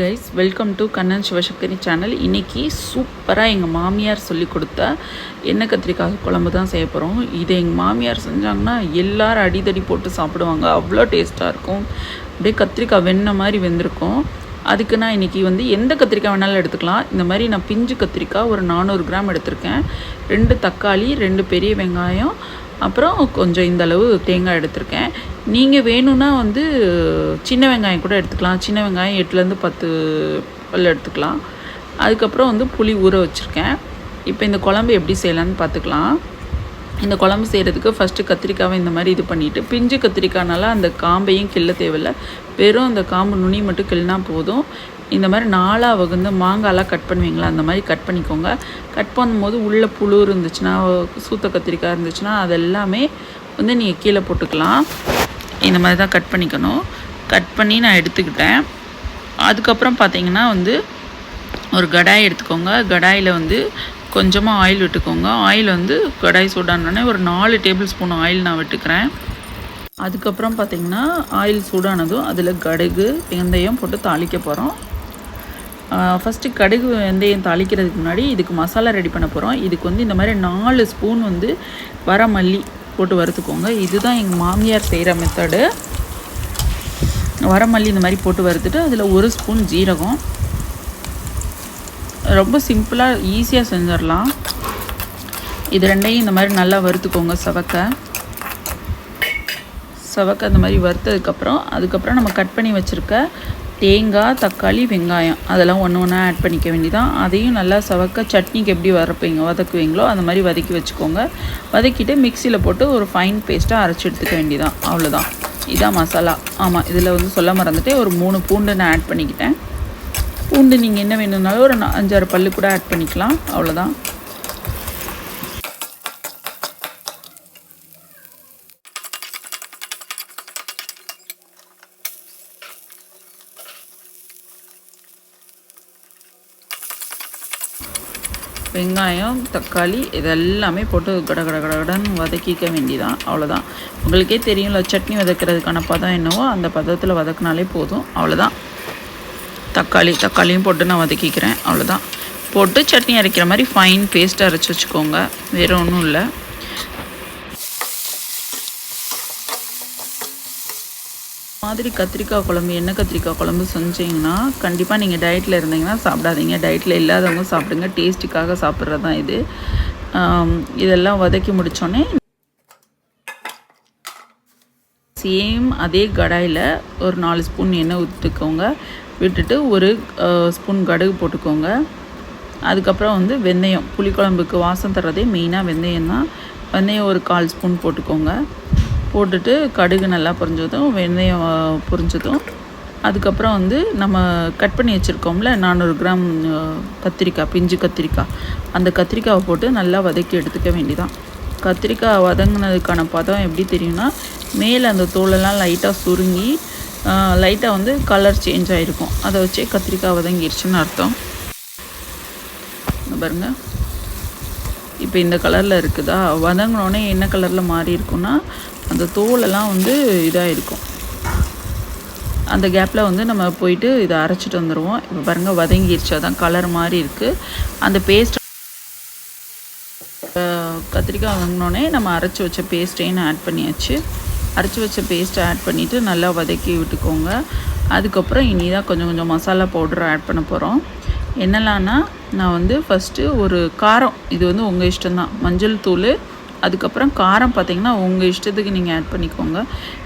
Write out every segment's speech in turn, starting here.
Guys welcome to Kannan Sivasakthi channel இன்றைக்கி சூப்பராக எங்கள் மாமியார் சொல்லி கொடுத்த எண்ணெய் கத்திரிக்காய் குழம்பு தான் செய்ய போகிறோம் இதை எங்கள் மாமியார் செஞ்சாங்கன்னா எல்லோரும் அடிதடி போட்டு சாப்பிடுவாங்க. அவ்வளோ டேஸ்ட்டாக இருக்கும். அப்படியே கத்திரிக்காய் வெண்ணெய் மாதிரி வெந்திருக்கும். அதுக்கு நான் இன்றைக்கி வந்து எந்த கத்திரிக்காய் வேணாலும் எடுத்துக்கலாம். இந்த மாதிரி நான் பிஞ்சு கத்திரிக்காய் ஒரு நானூறு கிராம் எடுத்திருக்கேன். ரெண்டு தக்காளி ரெண்டு பெரிய வெங்காயம் அப்புறம் கொஞ்சம் இந்த அளவு தேங்காய் எடுத்திருக்கேன். நீங்கள் வேணும்னா வந்து சின்ன வெங்காயம் கூட எடுத்துக்கலாம். சின்ன வெங்காயம் எட்டுலேருந்து பத்து பல் எடுத்துக்கலாம். அதுக்கப்புறம் வந்து புளி ஊற வச்சுருக்கேன். இப்போ இந்த குழம்பு எப்படி செய்யலான்னு பார்த்துக்கலாம் இந்த குழம்பு செய்கிறதுக்கு ஃபஸ்ட்டு கத்திரிக்காவை இந்த மாதிரி இது பண்ணிவிட்டு பிஞ்சு கத்திரிக்காய்னால அந்த காம்பையும் கிள்ள தேவையில்ல. வெறும் அந்த காம்பு நுனி மட்டும் கிள்ளினா போதும். இந்த மாதிரி நாலாக வகுந்து மாங்காலாம் கட் பண்ணுவீங்களா? அந்த மாதிரி கட் பண்ணிக்கோங்க. கட் பண்ணும்போது உள்ளே புழு இருந்துச்சுன்னா சூத்த கத்திரிக்காய் இருந்துச்சுன்னா அதெல்லாமே வந்து நீங்கள் கீழே போட்டுக்கலாம். இந்த மாதிரி தான் கட் பண்ணிக்கணும். கட் பண்ணி நான் எடுத்துக்கிட்டேன். அதுக்கப்புறம் பார்த்தீங்கன்னா வந்து ஒரு கடாய் எடுத்துக்கோங்க. கடாயில் வந்து கொஞ்சமாக ஆயில் விட்டுக்கோங்க. ஆயில் வந்து கடாய் சூடானோடனே ஒரு நாலு டேபிள் ஸ்பூன் ஆயில் நான் விட்டுக்கிறேன். அதுக்கப்புறம் பார்த்திங்கன்னா ஆயில் சூடானதும் அதில் கடுகு வெந்தயம் போட்டு தாளிக்க போகிறோம் ஃபஸ்ட்டு கடுகு வெந்தயம் தாளிக்கிறதுக்கு முன்னாடி இதுக்கு மசாலா ரெடி பண்ண போகிறோம் இதுக்கு வந்து இந்த மாதிரி நாலு ஸ்பூன் வந்து வரமல்லி போட்டு வறுத்துக்கோங்க. இதுதான் எங்கள் மாமியார் செய்கிற மெத்தடு வரமல்லி இந்த மாதிரி போட்டு வறுத்துட்டு அதில் ஒரு ஸ்பூன் ஜீரகம். ரொம்ப சிம்பிளாக ஈஸியாக செஞ்சிடலாம். இது ரெண்டையும் இந்த மாதிரி நல்லா வறுத்துக்கோங்க சவக்க. சவக்க அந்த மாதிரி வறுத்ததுக்கப்புறம் அதுக்கப்புறம் நம்ம கட் பண்ணி வச்சுருக்க தேங்காய் தக்காளி வெங்காயம். அதெல்லாம் ஒன்று ஒன்றா ஆட் பண்ணிக்க வேண்டிதான் அதையும் நல்லா சவக்க சட்னிக்கு எப்படி வரப்பீங்க வதக்குவீங்களோ அந்த மாதிரி வதக்கி வச்சுக்கோங்க. வதக்கிட்டு மிக்சியில் போட்டு ஒரு ஃபைன் பேஸ்ட்டாக அரைச்சி எடுத்துக்க வேண்டியதான் அவ்வளோதான் இதான் மசாலா. ஆமாம் இதில் வந்து சொல்ல மறந்துட்டு ஒரு மூணு பூண்டு நான் ஆட் பண்ணிக்கிட்டேன். பூண்டு நீங்கள் என்ன வேணும்னாலும் ஒரு அஞ்சாறு பல்லு கூட ஆட் பண்ணிக்கலாம். அவ்வளோதான் வெங்காயம் தக்காளி இதெல்லாமே போட்டு கட கட கட வதக்கிக்க வேண்டியதான் அவ்வளோதான் உங்களுக்கே தெரியும்ல சட்னி வதக்கிறதுக்கான பதம் என்னவோ அந்த பதத்தில் வதக்குனாலே போதும். அவ்வளோதான் தக்காளி தக்காளியும் போட்டு நான் வதக்கிக்கிறேன். அவ்வளோதான் போட்டு சட்னி அரைக்கிற மாதிரி ஃபைன் பேஸ்ட்டாக அரைச்சி வச்சுக்கோங்க. வேறு ஒன்றும் இல்லை. மாதிரி கத்திரிக்காய் குழம்பு எண்ணெய் கத்திரிக்காய் குழம்பு செஞ்சீங்கன்னா கண்டிப்பாக நீங்கள் டயட்டில் இருந்தீங்கன்னா சாப்பிடாதீங்க. டயட்டில் இல்லாதவங்க சாப்பிடுங்க. டேஸ்ட்டுக்காக சாப்பிட்றது தான் இது இதெல்லாம் வதக்கி முடித்தோடனே சேம் அதே கடாயில் ஒரு நாலு ஸ்பூன் எண்ணெய் ஊற்றிக்கோங்க விட்டுட்டு ஒரு ஸ்பூன் கடுகு போட்டுக்கோங்க. அதுக்கப்புறம் வந்து வெந்தயம். புளிக்குழம்புக்கு வாசம் தர்றதே மெயினாக வெந்தயம் தான் வெந்தயம் ஒரு கால் ஸ்பூன் போட்டுக்கோங்க. போட்டுட்டு கடுகு நல்லா பொரிஞ்சதும் வெந்தயம் பொரிஞ்சதும். அதுக்கப்புறம் வந்து நம்ம கட் பண்ணி வச்சுருக்கோம்ல நானூறு கிராம் கத்திரிக்காய் பிஞ்சு கத்திரிக்காய். அந்த கத்திரிக்காவை போட்டு நல்லா வதக்கி எடுத்துக்க வேண்டிதான். கத்திரிக்காய் வதங்கினதுக்கான பதம் எப்படி தெரியும்னா மேலே அந்த தோலெல்லாம் லைட்டாக சுருங்கி லைட்டாக வந்து கலர் சேஞ்ச் ஆகிருக்கும் அதை வச்சே கத்திரிக்காய் வதங்கிருச்சுன்னு அர்த்தம். பாருங்க. இப்போ இந்த கலரில் இருக்குதா? வதங்கினோடனே என்ன கலரில் மாறி இருக்குன்னா அந்த தோலெல்லாம் வந்து இதாக இருக்கும் அந்த கேப்பில் வந்து நம்ம போயிட்டு இதை அரைச்சிட்டு வந்துடுவோம் இப்போ பாருங்கள் வதங்கிருச்சு. அதான் கலர் மாதிரி இருக்குது அந்த பேஸ்ட் கத்திரிக்காய் வாங்கினோடனே நம்ம அரைச்சி வச்ச பேஸ்ட்டையும் ஆட் பண்ணியாச்சு. அரைச்சி வச்ச பேஸ்ட்டை ஆட் பண்ணிவிட்டு நல்லா வதக்கி விட்டுக்கோங்க. அதுக்கப்புறம் இனி தான் கொஞ்சம் கொஞ்சம் மசாலா பவுடர் ஆட் பண்ண போகிறோம் என்னெல்லாம்னா நான் வந்து ஃபஸ்ட்டு ஒரு காரம். இது வந்து உங்கள் இஷ்டம்தான். மஞ்சள் தூள் அதுக்கப்புறம் காரம் பார்த்தீங்கன்னா உங்கள் இஷ்டத்துக்கு நீங்கள் ஆட் பண்ணிக்கோங்க.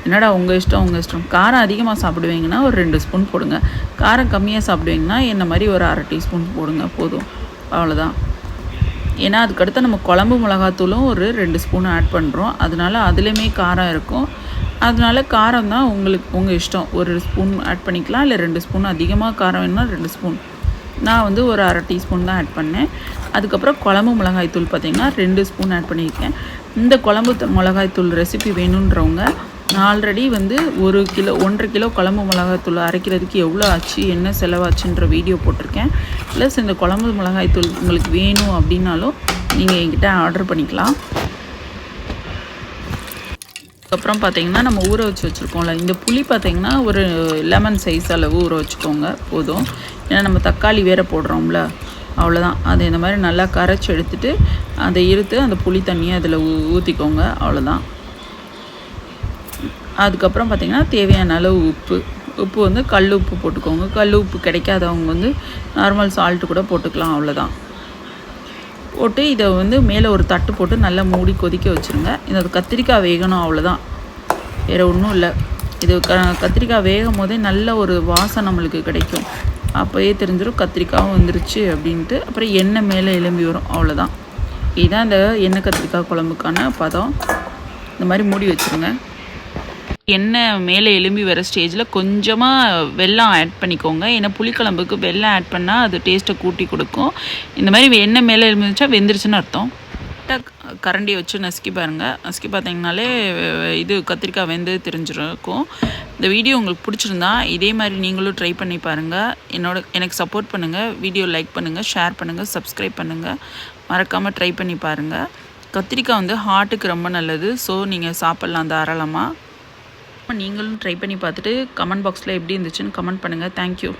என்னடா உங்கள் இஷ்டம் உங்கள் இஷ்டம்? காரம் அதிகமாக சாப்பிடுவீங்கன்னா ஒரு ரெண்டு ஸ்பூன் போடுங்க. காரம் கம்மியாக சாப்பிடுவீங்கன்னா என்ன மாதிரி ஒரு அரை டீஸ்பூன் போடுங்க போதும். அவ்வளோதான் ஏன்னா அதுக்கடுத்து நம்ம குழம்பு மிளகாத்தூளும் ஒரு ரெண்டு ஸ்பூன் ஆட் பண்ணுறோம் அதனால அதுலேயுமே காரம் இருக்கும். அதனால காரம் தான் உங்களுக்கு உங்கள் இஷ்டம். ஒரு ஸ்பூன் ஆட் பண்ணிக்கலாம் இல்லை ரெண்டு ஸ்பூன் அதிகமாக காரம் வேணும்னா ரெண்டு ஸ்பூன் நான் வந்து ஒரு அரை டீஸ்பூன் தான் ஆட் பண்ணேன். அதுக்கப்புறம் குழம்பு மிளகாய்த்தூள் பார்த்தீங்கன்னா ரெண்டு ஸ்பூன் ஆட் பண்ணியிருக்கேன். இந்த குழம்பு மிளகாய் மிளகாய்த்தூள் ரெசிபி வேணுன்றவங்க நான் ஆல்ரெடி வந்து ஒரு கிலோ ஒன்றரை கிலோ குழம்பு மிளகாய்த்தூள் அரைக்கிறதுக்கு எவ்வளோ ஆச்சு என்ன செலவாச்சுன்ற வீடியோ போட்டிருக்கேன். ப்ளஸ் இந்த குழம்பு மிளகாய்த்தூள் உங்களுக்கு வேணும் அப்படின்னாலும் நீங்கள் என்கிட்ட ஆர்டர் பண்ணிக்கலாம். அதுக்கப்புறம் பார்த்தீங்கன்னா நம்ம ஊற வச்சு வச்சுருக்கோம்ல இந்த புளி பார்த்தீங்கன்னா ஒரு லெமன் சைஸ் அளவு ஊற வச்சுக்கோங்க போதும். ஏன்னா நம்ம தக்காளி வேறு போடுறோம்ல அவ்வளோதான் அதை இந்த மாதிரி நல்லா கரைச்சி எடுத்துட்டு அதை இருத்து அந்த புளி தண்ணியை அதில் ஊ ஊற்றிக்கோங்க அவ்வளோதான் அதுக்கப்புறம் பார்த்திங்கன்னா தேவையான அளவு உப்பு. உப்பு வந்து கல் உப்பு போட்டுக்கோங்க. கல் உப்பு கிடைக்காதவங்க வந்து நார்மல் சால்ட்டு கூட போட்டுக்கலாம் அவ்வளோதான் போட்டு இதை வந்து மேலே ஒரு தட்டு போட்டு நல்லா மூடி கொதிக்க வச்சுருங்க. இந்த கத்திரிக்காய் வேகணும் அவ்வளோதான் வேறு ஒன்றும் இல்லை. இது க கத்திரிக்காய் வேகும் போதே நல்ல ஒரு வாசம் நம்மளுக்கு கிடைக்கும். அப்போயே தெரிஞ்சிடும் கத்திரிக்காயும் வந்துருச்சு அப்படின்ட்டு. அப்புறம் எண்ணெய் மேலே எலும்பி வரும் அவ்வளோதான் இதுதான் இந்த எண்ணெய் கத்திரிக்காய் குழம்புக்கான பதம். இந்த மாதிரி மூடி வச்சுருங்க. எண்ணெய் மேலே எலும்பி வர ஸ்டேஜில் கொஞ்சமாக வெல்லம் ஆட் பண்ணிக்கோங்க. ஏன்னா புளிக்குழம்புக்கு வெல்லம் ஆட் பண்ணால் அது டேஸ்ட்டை கூட்டி கொடுக்கும். இந்த மாதிரி எண்ணெய் மேலே எலும்பிச்சா வெந்துருச்சுன்னு அர்த்தம். கரெக்டாக கரண்டியை வச்சு நசுக்கி பாருங்கள் நசுக்கி பார்த்தீங்கனாலே இது கத்திரிக்காய் வெந்து தெரிஞ்சிருக்கும். இந்த வீடியோ உங்களுக்கு பிடிச்சிருந்தா இதே மாதிரி நீங்களும் ட்ரை பண்ணி பாருங்கள் என்னோட எனக்கு சப்போர்ட் பண்ணுங்கள் வீடியோ லைக் பண்ணுங்கள் ஷேர் பண்ணுங்கள் சப்ஸ்கிரைப் பண்ணுங்கள் மறக்காமல் ட்ரை பண்ணி பாருங்கள் கத்திரிக்காய் வந்து ஹார்ட்டுக்கு ரொம்ப நல்லது. ஸோ நீங்கள் சாப்பிட்லாம் தாராளமாக நீங்களும் ட்ரை பண்ணி பார்த்துட்டு கமெண்ட் பாக்ஸில் எப்படி இருந்துச்சுன்னு கமெண்ட் பண்ணுங்கள் தேங்க்யூ